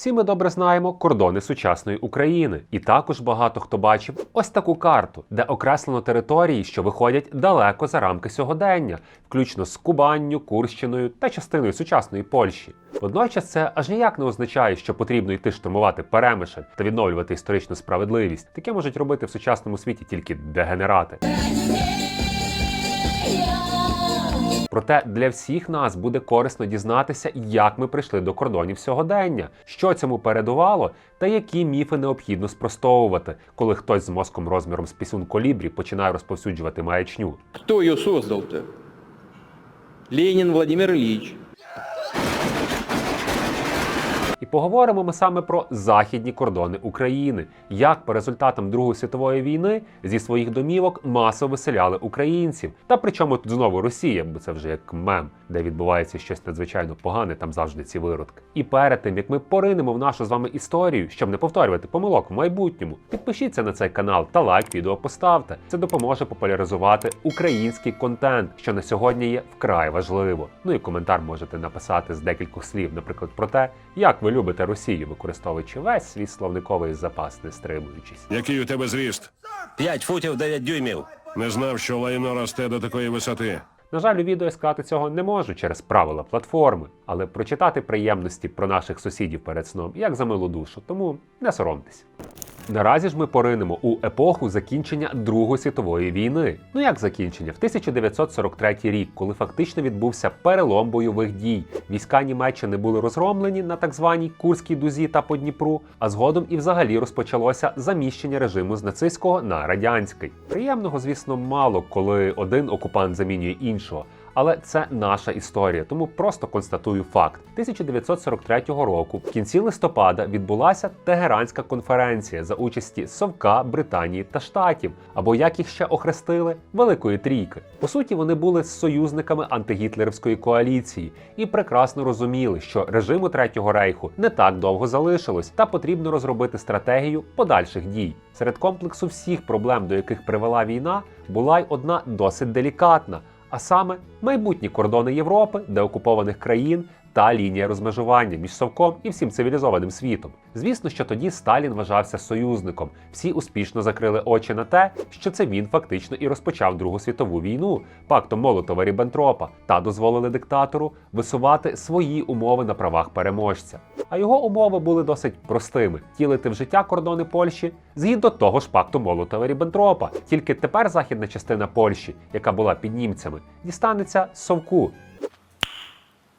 Всі ми добре знаємо кордони сучасної України, і також багато хто бачив ось таку карту, де окреслено території, що виходять далеко за рамки сьогодення, включно з Кубанню, Курщиною та частиною сучасної Польщі. Водночас це аж ніяк не означає, що потрібно йти штурмувати перемишель та відновлювати історичну справедливість. Таке можуть робити в сучасному світі тільки дегенерати. Проте для всіх нас буде корисно дізнатися, як ми прийшли до кордонів сьогодення, що цьому передувало, та які міфи необхідно спростовувати, коли хтось з мозком розміром з пісюн колібрі починає розповсюджувати маячню. Хто ее создав? Ленін Владимир Ильич. І поговоримо ми саме про західні кордони України, як по результатам Другої світової війни зі своїх домівок масово виселяли українців. Та причому тут знову Росія, бо це вже як мем, де відбувається щось надзвичайно погане, там завжди ці виродки. І перед тим як ми поринемо в нашу з вами історію, щоб не повторювати помилок в майбутньому, підпишіться на цей канал та лайк відео поставте. Це допоможе популяризувати український контент, що на сьогодні є вкрай важливо. Ну і коментар можете написати з декількох слів, наприклад, про те, як ви любите Росію, використовуючи весь свій словниковий запас, не стримуючись. Який у тебе зріст? 5 футів 9 дюймів. Не знав, що лайно росте до такої висоти. На жаль, у відео сказати цього не можу через правила платформи, але прочитати приємності про наших сусідів перед сном як за милу душу, тому не соромтесь. Наразі ж ми поринемо у епоху закінчення Другої світової війни. Ну як закінчення? В 1943 рік, коли фактично відбувся перелом бойових дій, війська Німеччини були розгромлені на так званій Курській дузі та по Дніпру, а згодом і взагалі розпочалося заміщення режиму з нацистського на радянський. Приємного, звісно, мало, коли один окупант замінює іншого. Але це наша історія, тому просто констатую факт. 1943 року, в кінці листопада, відбулася Тегеранська конференція за участі Совка, Британії та Штатів, або як їх ще охрестили, Великої Трійки. По суті, вони були союзниками антигітлерівської коаліції і прекрасно розуміли, що режиму Третього рейху не так довго залишилось, та потрібно розробити стратегію подальших дій. Серед комплексу всіх проблем, до яких привела війна, була й одна досить делікатна а саме майбутні кордони Європи, деокупованих країн та лінія розмежування між Совком і всім цивілізованим світом. Звісно, що тоді Сталін вважався союзником. Всі успішно закрили очі на те, що це він фактично і розпочав Другу світову війну пактом Молотова Ріббентропа та дозволили диктатору висувати свої умови на правах переможця. А його умови були досить простими: тілити в життя кордони Польщі згідно того ж пакту Молотова Ріббентропа. Тільки тепер західна частина Польщі, яка була під німцями, дістанеться совку.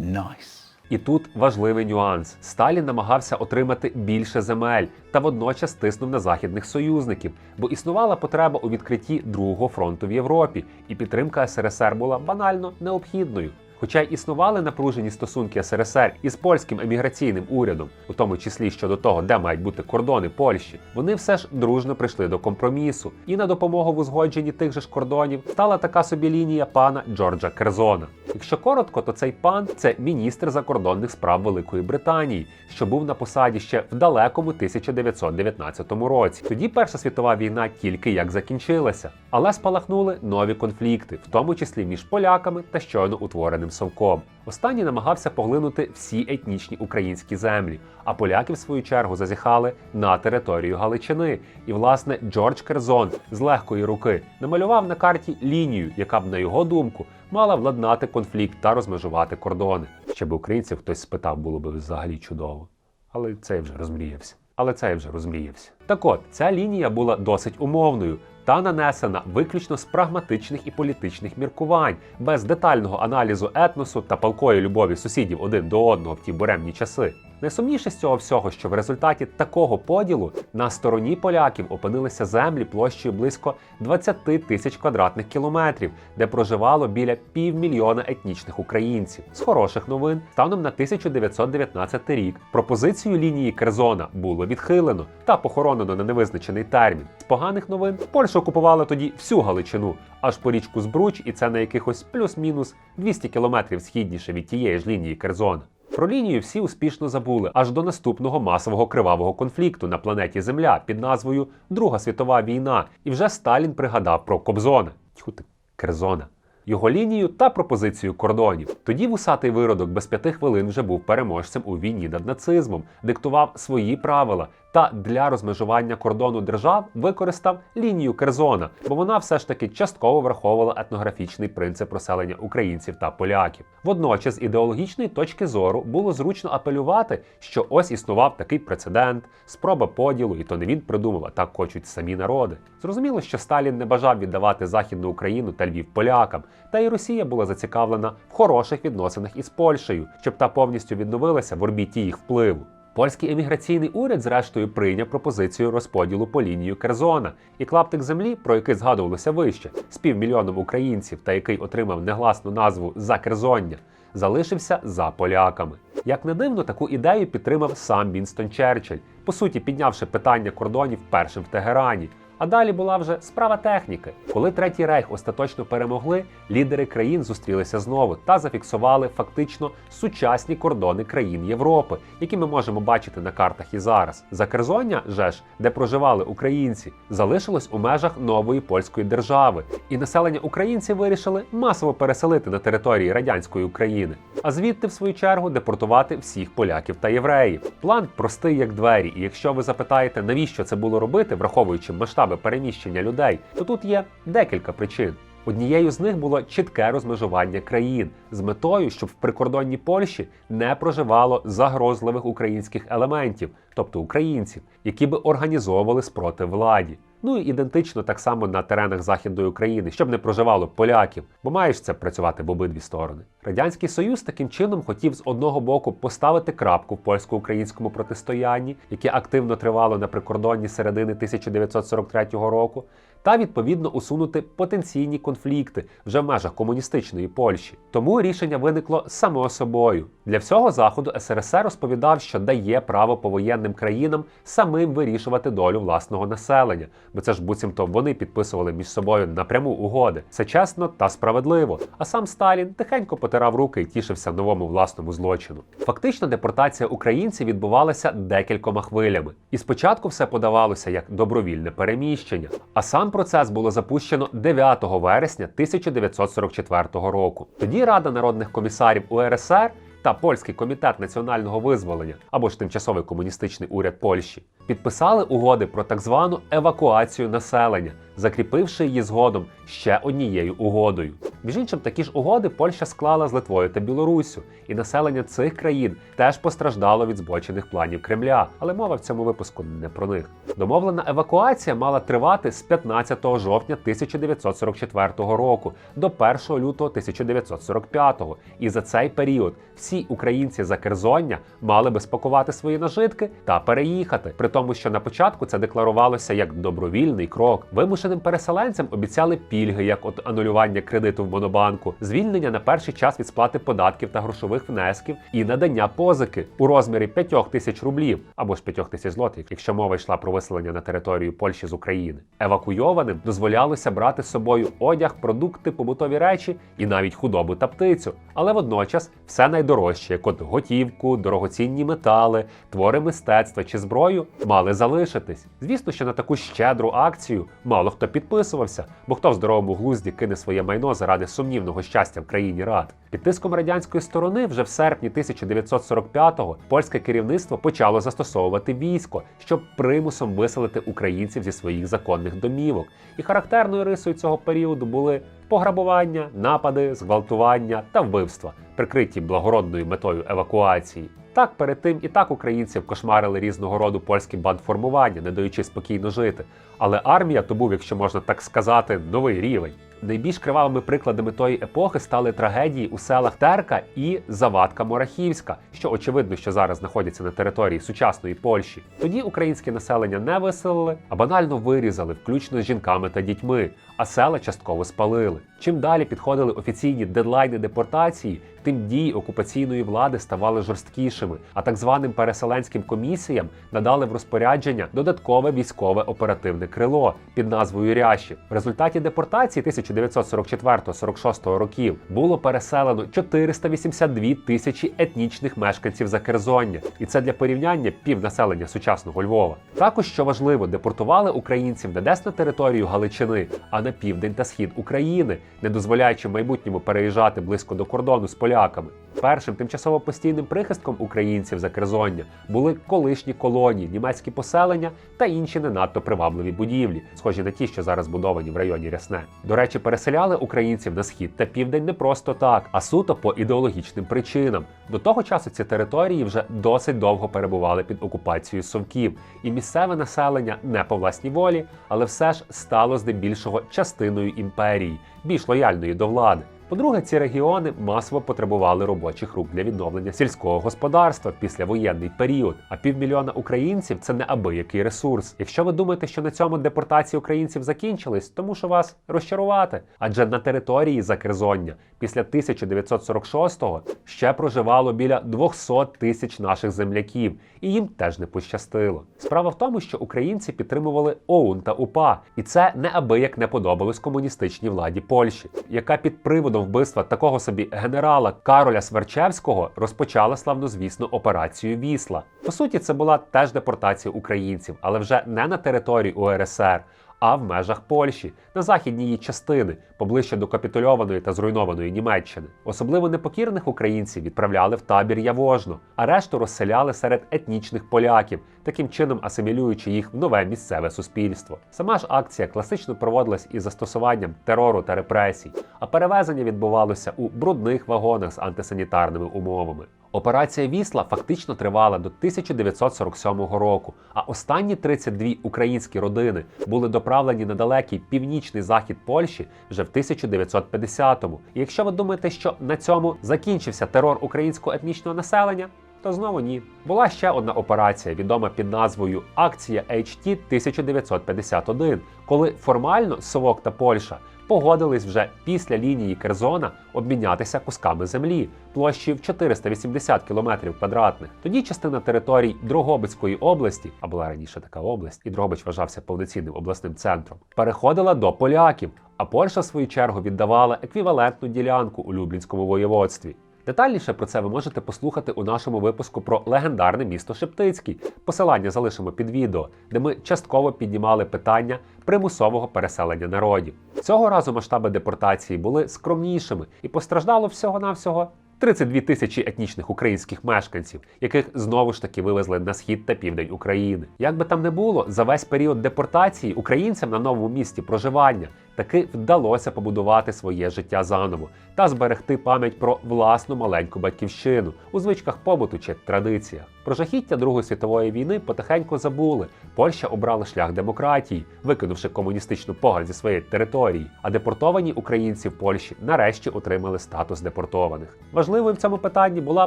Nice. І тут важливий нюанс: Сталін намагався отримати більше земель та водночас тиснув на західних союзників, бо існувала потреба у відкритті другого фронту в Європі, і підтримка СРСР була банально необхідною. Хоча й існували напружені стосунки СРСР із польським еміграційним урядом, у тому числі щодо того, де мають бути кордони Польщі, вони все ж дружно прийшли до компромісу. І на допомогу в узгодженні тих же ж кордонів стала така собі лінія пана Джорджа Керзона. Якщо коротко, то цей пан це міністр закордонних справ Великої Британії, що був на посаді ще в далекому 1919 році. Тоді Перша світова війна тільки як закінчилася, але спалахнули нові конфлікти, в тому числі між поляками та щойно утвореним совком. Останній намагався поглинути всі етнічні українські землі, а поляки, в свою чергу, зазіхали на територію Галичини. І, власне, Джордж Керзон з легкої руки намалював на карті лінію, яка б, на його думку, мала владнати конфлікт та розмежувати кордони. Щоб українців хтось спитав, було б взагалі чудово. Але це я вже розмріявся. Але це я вже розмріявся. Так от, ця лінія була досить умовною та нанесена виключно з прагматичних і політичних міркувань, без детального аналізу етносу та палкої любові сусідів один до одного в ті буремні часи. Найсумніше з цього всього, що в результаті такого поділу на стороні поляків опинилися землі площею близько 20 тисяч квадратних кілометрів, де проживало біля півмільйона етнічних українців. З хороших новин, станом на 1919 рік пропозицію лінії Керзона було відхилено та похоронено на невизначений термін. З поганих новин Польща окупувала тоді всю Галичину, аж по річку Збруч, і це на якихось плюс-мінус 200 кілометрів східніше від тієї ж лінії Керзона. Про лінію всі успішно забули аж до наступного масового кривавого конфлікту на планеті Земля під назвою Друга світова війна, і вже Сталін пригадав про Кобзона. Тьху ти, Керзона. його лінію та пропозицію кордонів. Тоді вусатий виродок без п'яти хвилин вже був переможцем у війні над нацизмом, диктував свої правила та для розмежування кордону держав використав лінію Керзона, бо вона все ж таки частково враховувала етнографічний принцип розселення українців та поляків. Водночас, з ідеологічної точки зору було зручно апелювати, що ось існував такий прецедент, спроба поділу, і то не він придумав, а так хочуть самі народи. Зрозуміло, що Сталін не бажав віддавати Західну Україну та Львів полякам, та і Росія була зацікавлена в хороших відносинах із Польщею, щоб та повністю відновилася в орбіті їх впливу. Польський еміграційний уряд, зрештою, прийняв пропозицію розподілу по лінію Керзона, і клаптик землі, про який згадувалося вище, з півмільйоном українців та який отримав негласну назву Закерзоння, залишився за поляками. Як не дивно, таку ідею підтримав сам Вінстон Черчилль, по суті, піднявши питання кордонів першим в Тегерані. А далі була вже справа техніки. Коли третій рейх остаточно перемогли, лідери країн зустрілися знову та зафіксували фактично сучасні кордони країн Європи, які ми можемо бачити на картах і зараз. Закерзоння же ж, де проживали українці, залишилось у межах нової польської держави, і населення українців вирішили масово переселити на території радянської України, а звідти, в свою чергу, депортувати всіх поляків та євреїв. План простий як двері, і якщо ви запитаєте, навіщо це було робити, враховуючи масштаби переміщення людей, то тут є декілька причин. Однією з них було чітке розмежування країн з метою, щоб в прикордонній Польщі не проживало загрозливих українських елементів, тобто українців, які би організовували спротив владі. Ну і ідентично так само на теренах Західної України, щоб не проживало поляків, бо маєш це працювати в обидві сторони. Радянський Союз таким чином хотів з одного боку поставити крапку в польсько-українському протистоянні, яке активно тривало на прикордонні середини 1943 року, та відповідно усунути потенційні конфлікти вже в межах комуністичної Польщі. Тому рішення виникло само собою. Для всього заходу СРСР розповідав, що дає право повоєнним країнам самим вирішувати долю власного населення, бо це ж буцімто вони підписували між собою напряму угоди. Це чесно та справедливо. А сам Сталін тихенько потирав руки і тішився новому власному злочину. Фактично, депортація українців відбувалася декількома хвилями. І спочатку все подавалося як добровільне переміщення, а сам процес було запущено 9 вересня 1944 року. Тоді Рада народних комісарів УРСР та Польський комітет національного визволення або ж тимчасовий комуністичний уряд Польщі підписали угоди про так звану евакуацію населення, закріпивши її згодом ще однією угодою. Між іншим, такі ж угоди Польща склала з Литвою та Білоруссю, і населення цих країн теж постраждало від збочених планів Кремля, але мова в цьому випуску не про них. Домовлена евакуація мала тривати з 15 жовтня 1944 року до 1 лютого 1945, і за цей період всі українці за Керзоння мали би спакувати свої нажитки та переїхати. При тому, що на початку це декларувалося як добровільний крок. Вимушеним переселенцям обіцяли пільги, як от анулювання кредиту в монобанку, звільнення на перший час від сплати податків та грошових внесків і надання позики у розмірі 5 тисяч рублів або ж 5 тисяч злотих, якщо мова йшла про виселення на територію Польщі з України. Евакуйованим дозволялося брати з собою одяг, продукти, побутові речі і навіть худобу та птицю, але водночас все найдорожче, як от готівку, дорогоцінні метали, твори мистецтва чи зброю, мали залишитись. Звісно, що на таку щедру акцію мало хто підписувався, бо хто в здоровому глузді кине своє майно заради сумнівного щастя в країні рад. Під тиском радянської сторони вже в серпні 1945-го польське керівництво почало застосовувати військо, щоб примусом виселити українців зі своїх законних домівок. І характерною рисою цього періоду були пограбування, напади, зґвалтування та вбивства, прикриті благородною метою евакуації. Так, перед тим і так українців кошмарили різного роду польські бандформування, не даючи спокійно жити. Але армія то був, якщо можна так сказати, новий рівень. Найбільш кривавими прикладами тої епохи стали трагедії у селах Терка і Завадка Морахівська, що очевидно, що зараз знаходяться на території сучасної Польщі. Тоді українське населення не виселили, а банально вирізали, включно з жінками та дітьми, а села частково спалили. Чим далі підходили офіційні дедлайни депортації, тим дії окупаційної влади ставали жорсткішими, а так званим переселенським комісіям надали в розпорядження додаткове військове оперативне крило під назвою Рящі. В результаті депортації 1944-46 років було переселено 482 тисячі етнічних мешканців Закерзоння, і це для порівняння півнаселення сучасного Львова. Також що важливо, депортували українців не десь на територію Галичини, а на південь та схід України, не дозволяючи майбутньому переїжджати близько до кордону з поляками. Першим тимчасово постійним прихистком українців за Керзоння були колишні колонії, німецькі поселення та інші не надто привабливі будівлі, схожі на ті, що зараз будовані в районі Рясне. До речі, переселяли українців на схід та південь не просто так, а суто по ідеологічним причинам. До того часу ці території вже досить довго перебували під окупацією совків, і місцеве населення не по власній волі, але все ж стало здебільшого частиною імперії, більш лояльної до влади. По-друге, ці регіони масово потребували робочих рук для відновлення сільського господарства в післявоєнний період. А півмільйона українців це не абиякий ресурс. Якщо ви думаєте, що на цьому депортації українців закінчились, то мушу вас розчарувати. Адже на території Закерзоння після 1946-го ще проживало біля 200 тисяч наших земляків, і їм теж не пощастило. Справа в тому, що українці підтримували ОУН та УПА, і це неабияк не подобалось комуністичній владі Польщі, яка під приводом вбивства такого собі генерала Кароля Сверчевського розпочала славнозвісну операцію Вісла. По суті, це була теж депортація українців, але вже не на території УРСР. А в межах Польщі на західній її частини, поближче до капітульованої та зруйнованої Німеччини. Особливо непокірних українців відправляли в табір Явожно, а решту розселяли серед етнічних поляків, таким чином асимілюючи їх в нове місцеве суспільство. Сама ж акція класично проводилась із застосуванням терору та репресій, а перевезення відбувалося у брудних вагонах з антисанітарними умовами. Операція Вісла фактично тривала до 1947 року, а останні 32 українські родини були доправлені на далекий північний захід Польщі вже в 1950-му. І якщо ви думаєте, що на цьому закінчився терор українського етнічного населення, то знову ні. Була ще одна операція, відома під назвою Акція HT 1951, коли формально Совок та Польща погодились вже після лінії Керзона обмінятися кусками землі площі в 480 км квадратних. Тоді частина територій Дрогобицької області, а була раніше така область, і Дрогобич вважався повноцінним обласним центром, переходила до поляків. А Польща, в свою чергу, віддавала еквівалентну ділянку у Люблінському воєводстві. Детальніше про це ви можете послухати у нашому випуску про легендарне місто Шептицький. Посилання залишимо під відео, де ми частково піднімали питання примусового переселення народів. Цього разу масштаби депортації були скромнішими і постраждало всього-навсього 32 тисячі етнічних українських мешканців, яких знову ж таки вивезли на схід та південь України. Як би там не було, за весь період депортації українцям на новому місці проживання таки вдалося побудувати своє життя заново та зберегти пам'ять про власну маленьку батьківщину у звичках побуту чи традиціях. Про жахіття Другої світової війни потихеньку забули. Польща обрала шлях демократії, викинувши комуністичну погляд зі своєї території. А депортовані українці в Польщі нарешті отримали статус депортованих. Важливою в цьому питанні була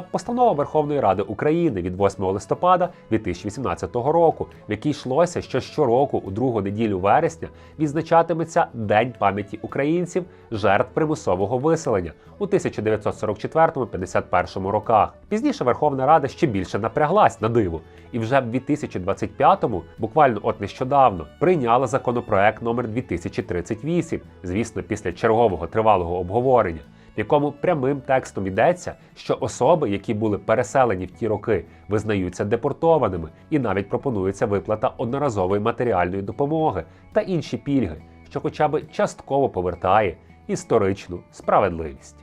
постанова Верховної Ради України від 8 листопада 2018 року, в якій йшлося, що щороку у другу неділю вересня відзначатиметься День пам'яті українців жертв примусового виселення у 1944-51 роках. Пізніше Верховна Рада ще більше напряглась на диво, і вже в 2025-му, буквально от нещодавно, прийняла законопроект номер 2038, звісно, після чергового тривалого обговорення. В якому прямим текстом йдеться, що особи, які були переселені в ті роки, визнаються депортованими, і навіть пропонується виплата одноразової матеріальної допомоги та інші пільги, що хоча б частково повертає історичну справедливість.